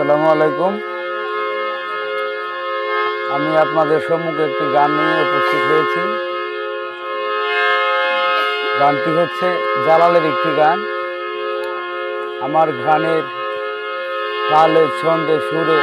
আসসালামু আলাইকুম। আমি আপনাদের সম্মুখে একটি গান নিয়ে উপস্থিত হয়েছি। গানটি হচ্ছে জালালের একটি গান। আমার গানের তালে, ছন্দে, সুরে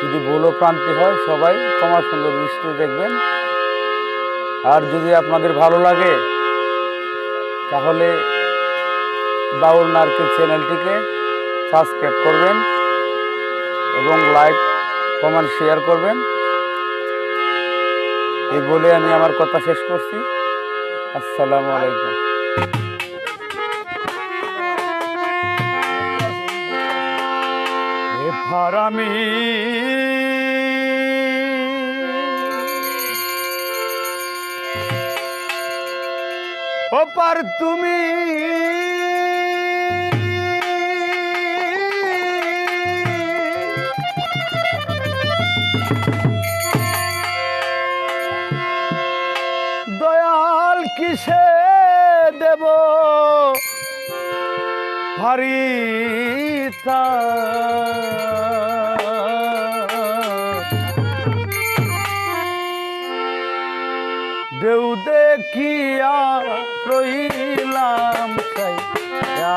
যদি ভুলো প্রান্তি হয়, সবাই ক্ষমা সুন্দর দৃষ্টি দেখবেন। আর যদি আপনাদের ভালো লাগে, তাহলে বাউল নারকেল চ্যানেলটিকে সাবস্ক্রাইব করবেন এবং লাইক, কমেন্ট, শেয়ার করবেন। এই বলে আমি আমার কথা শেষ করছি। আসসালামু আলাইকুম। ফারামি। ওপার তুমি। দেব। হরিতা দেউ দেখিয়া রইলাম চাইয়া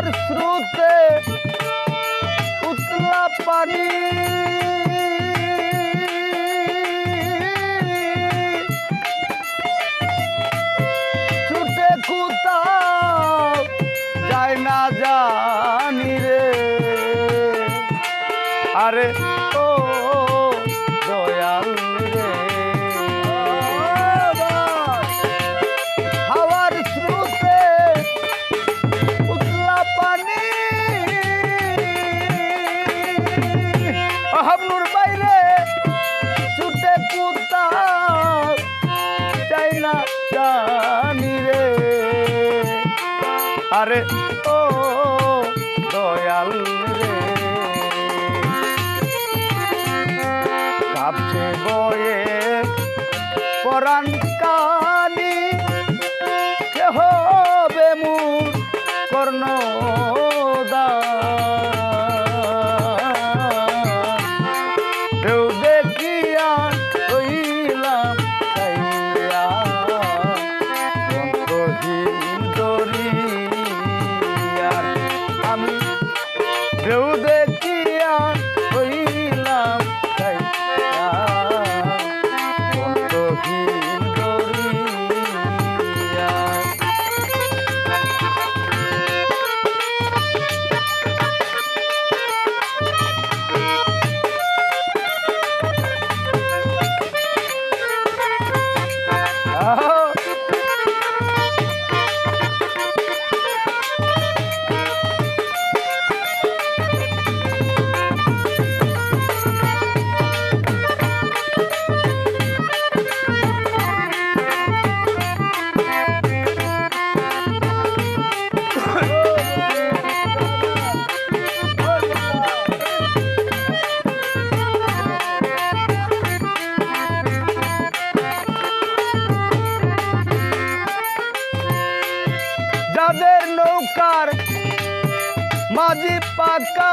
হাওয়ার স্রোতে উতলা পানি। ছুটে কোথাও যায় না জানি রে। আরে হাবলুর বাইরে ছুটে কুত্তা চাই না জানি রে। আরে ও দয়াল রে। কাঁপছে বয়ে পরাণ Mm-hmm. মাঝি পাকা।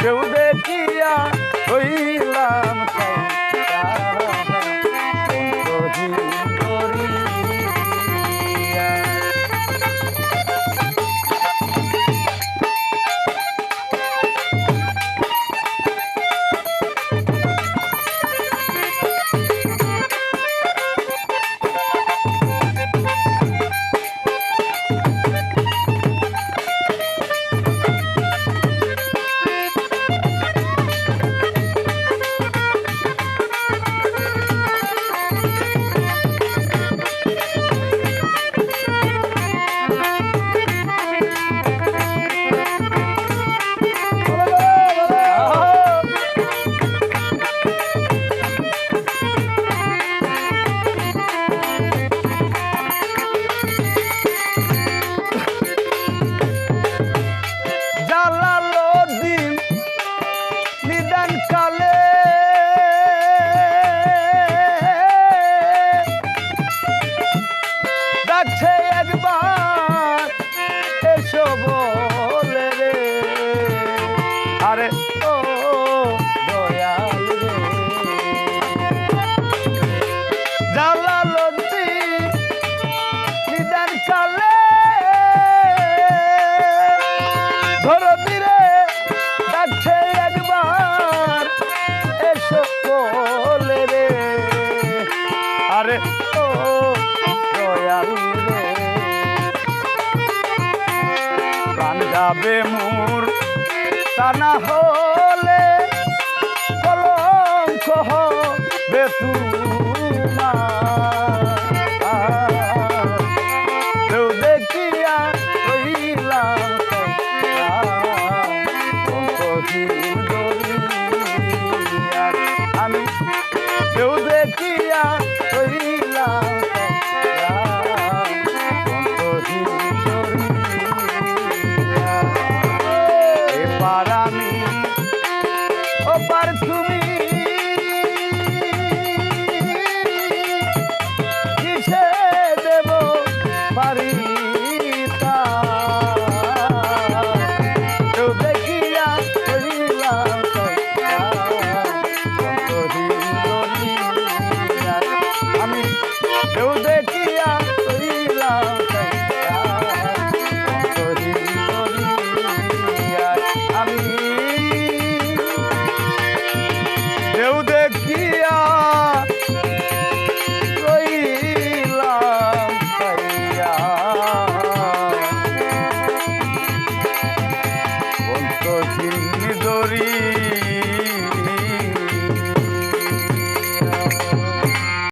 কেউ দেখিয়া ওই Dante! যাবে মোর। তা না হলে কলঙ্ক হবে তোমার দেখিয়া রইলাম। পারত